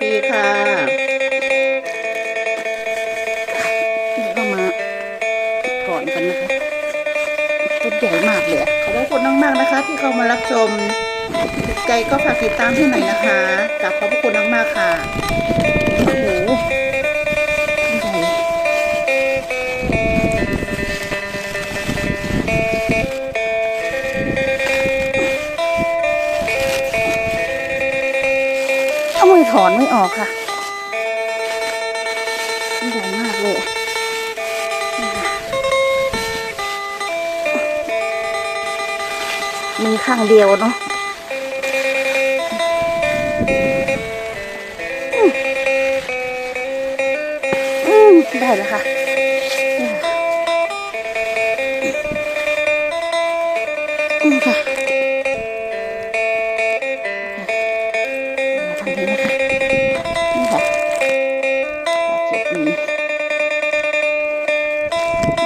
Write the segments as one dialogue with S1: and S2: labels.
S1: ปีค่ะเดี๋ยวเรามาถอนกันนะคะต้นใหญ่มากเลยขอบคุณมากๆนะคะ ที่เข้ามารับชมถูกใจก็ฝากติดตามให้หน่อยนะคะกลับขอบคุณมากๆค่ะ ถอนไม่ออกค่ะใหญ่มากเลยมีข้างเดียวเนาะได้แล้วค่ะ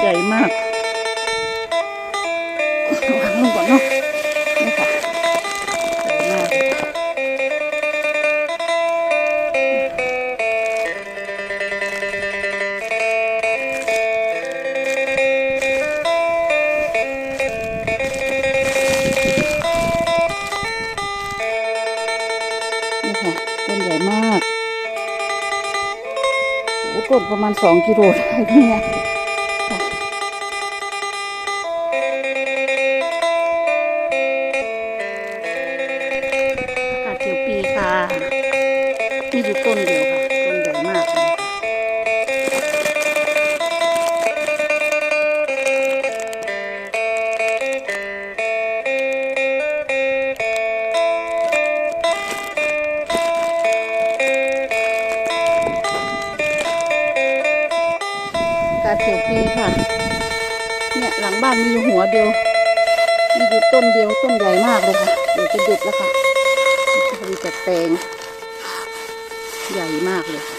S1: ใหญ่มากวางลงก่อนเนาะนี่ค่ะใหญ่มากนี่ค่ะต้นใหญ่มากโอ้ต้นประมาณสองกิโลได้เนี่ย มีอยู่ต้นเดียวค่ะ ต้นใหญ่มากเลยค่ะอากาเขียวปีค่ะ เนี่ยหลังบ้านมีอยู่หัวเดียว มีอยู่ต้นเดียวต้นใหญ่มากเลยค่ะ เดี๋ยวจะเด็ดแล้วค่ะมีแต่แตง ใหญ่มากเลย